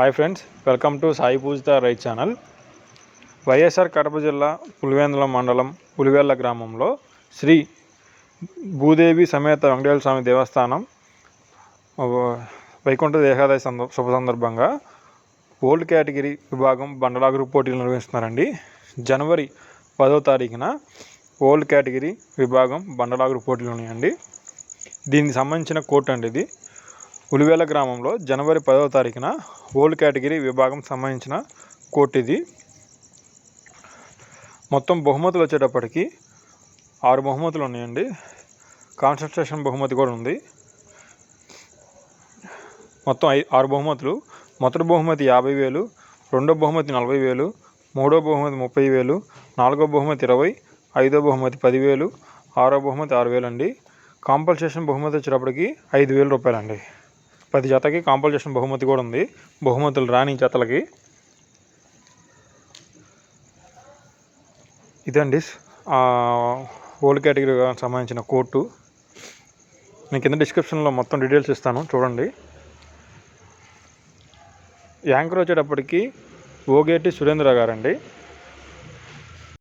Hi friends welcome to Sai Poojitha right channel YSR Kadapa జిల్లా పులివెందుల మండలం పులివెల్ల గ్రామంలో శ్రీ భూదేవి సమేత వెంకటేశ్వర స్వామి దేవస్థానం వైకుంఠ ఏకాదశి శుభ సందర్భంగా ఓల్డ్ కేటగిరీ విభాగం బండలాగురు పోటీలు నిర్వహిస్తున్నారండి. జనవరి పదో తారీఖున ఓల్డ్ కేటగిరీ విభాగం బండలాగురు పోటీలు ఉన్నాయండి. దీనికి సంబంధించిన కోర్టు అండి ఇది. ఉలివేల గ్రామంలో జనవరి పదవ తారీఖున ఓల్డ్ కేటగిరీ విభాగం సంబంధించిన కోర్టు ఇది మొత్తం బహుమతులు వచ్చేటప్పటికి ఆరు బహుమతులు ఉన్నాయండి. కాన్సన్ట్రేషన్ బహుమతి కూడా ఉంది. మొత్తం ఐ ఆరు బహుమతులు. మొదటి బహుమతి యాభై వేలు రెండో బహుమతి నలభై వేలు మూడో బహుమతి ముప్పై వేలు నాలుగో బహుమతి ఇరవై ఐదో బహుమతి పదివేలు ఆరో బహుమతి ఆరు వేలు అండి కాంపల్సేషన్ బహుమతి వచ్చేటప్పటికి ఐదు వేల రూపాయలండి. పది జతకి కాంపల్సేషన్ బహుమతి కూడా ఉంది. బహుమతులు రాని జతలకి. ఇదండి. ఓల్డ్ కేటగిరీకి సంబంధించిన కోర్టు నేను కింద డిస్క్రిప్షన్లో మొత్తం డీటెయిల్స్ ఇస్తాను. చూడండి. యాంకర్ వచ్చేటప్పటికి ఓగేటి సురేంద్ర గారండి.